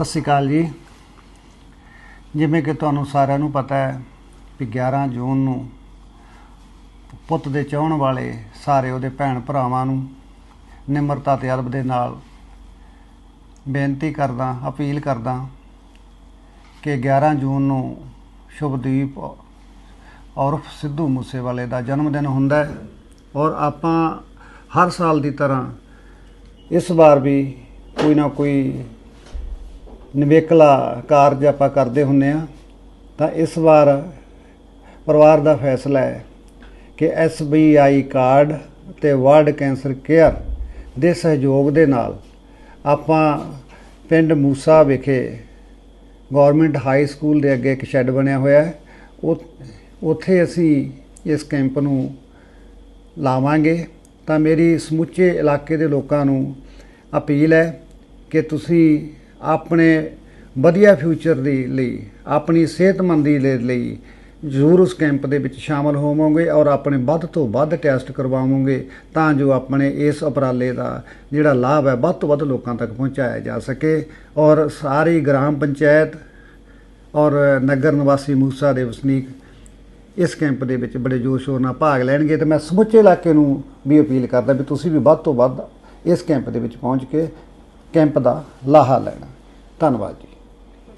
ਸਤਿ ਸ਼੍ਰੀ ਅਕਾਲ ਜੀ। ਜਿਵੇਂ ਕਿ ਤੁਹਾਨੂੰ ਸਾਰਿਆਂ ਨੂੰ ਪਤਾ ਹੈ ਕਿ 11 ਜੂਨ ਨੂੰ ਪੁੱਤ ਦੇ ਚਾਹਣ ਵਾਲੇ ਸਾਰੇ ਉਹਦੇ ਭੈਣ ਭਰਾਵਾਂ ਨੂੰ ਨਿਮਰਤਾ ਤੇ ਅਦਬ ਦੇ ਨਾਲ ਬੇਨਤੀ ਕਰਦਾ, ਅਪੀਲ ਕਰਦਾ ਕਿ 11 ਜੂਨ ਨੂੰ ਸ਼ੁਭਦੀਪ ਔਰਫ ਸਿੱਧੂ ਮੂਸੇਵਾਲੇ ਦਾ ਜਨਮ ਦਿਨ ਹੁੰਦਾ ਹੈ ਔਰ ਆਪਾਂ ਹਰ ਸਾਲ ਦੀ ਤਰ੍ਹਾਂ ਇਸ ਵਾਰ ਵੀ ਕੋਈ ਨਾ ਕੋਈ ਨਿਵੇਕਲਾ ਕਾਰਜ ਆਪਾਂ ਕਰਦੇ ਹੁੰਨੇ ਆ, ਤਾਂ ਇਸ ਵਾਰ ਪਰਿਵਾਰ ਦਾ ਫੈਸਲਾ ਹੈ ਕਿ SBI ਕਾਰਡ ਤੇ ਵਰਲਡ ਕੈਂਸਰ ਕੇਅਰ ਦੇ ਸਹਿਯੋਗ ਦੇ ਨਾਲ ਆਪਾਂ ਪਿੰਡ ਮੂਸਾ ਵਿਖੇ ਗਵਰਨਮੈਂਟ ਹਾਈ ਸਕੂਲ ਦੇ ਅੱਗੇ ਇੱਕ ਸ਼ੈੱਡ ਬਣਿਆ ਹੋਇਆ ਹੈ। ਉਹ, ਉੱਥੇ ਅਸੀਂ ਇਸ ਕੈਂਪ ਨੂੰ ਲਾਵਾਂਗੇ। ਤਾਂ ਮੇਰੀ ਸਮੁੱਚੇ ਇਲਾਕੇ ਦੇ ਲੋਕਾਂ ਨੂੰ ਅਪੀਲ ਹੈ ਕਿ ਤੁਸੀਂ ਆਪਣੇ ਵਧੀਆ ਫਿਊਚਰ ਦੇ ਲਈ, ਆਪਣੀ ਸਿਹਤਮੰਦੀ ਦੇ ਲਈ ਜ਼ਰੂਰ ਉਸ ਕੈਂਪ ਦੇ ਵਿੱਚ ਸ਼ਾਮਲ ਹੋਵੋਗੇ ਔਰ ਆਪਣੇ ਵੱਧ ਤੋਂ ਵੱਧ ਟੈਸਟ ਕਰਵਾਵੋਗੇ ਤਾਂ ਜੋ ਆਪਣੇ ਇਸ ਉਪਰਾਲੇ ਦਾ ਜਿਹੜਾ ਲਾਭ ਹੈ, ਵੱਧ ਤੋਂ ਵੱਧ ਲੋਕਾਂ ਤੱਕ ਪਹੁੰਚਾਇਆ ਜਾ ਸਕੇ ਔਰ ਸਾਰੀ ਗ੍ਰਾਮ ਪੰਚਾਇਤ ਔਰ ਨਗਰ ਨਿਵਾਸੀ ਮੂਸਾ ਦੇ ਵਸਨੀਕ ਇਸ ਕੈਂਪ ਦੇ ਵਿੱਚ ਬੜੇ ਜੋਸ਼ ਸ਼ੋਰ ਨਾਲ ਭਾਗ ਲੈਣਗੇ ਤੇ ਮੈਂ ਸਮੁੱਚੇ ਇਲਾਕੇ ਨੂੰ ਵੀ ਅਪੀਲ ਕਰਦਾ ਵੀ ਤੁਸੀਂ ਵੀ ਵੱਧ ਤੋਂ ਵੱਧ ਇਸ ਕੈਂਪ ਦੇ ਵਿੱਚ ਪਹੁੰਚ ਕੇ ਕੈਂਪ ਦਾ ਲਾਹਾ ਲੈਣਾ। ਧੰਨਵਾਦ ਜੀ।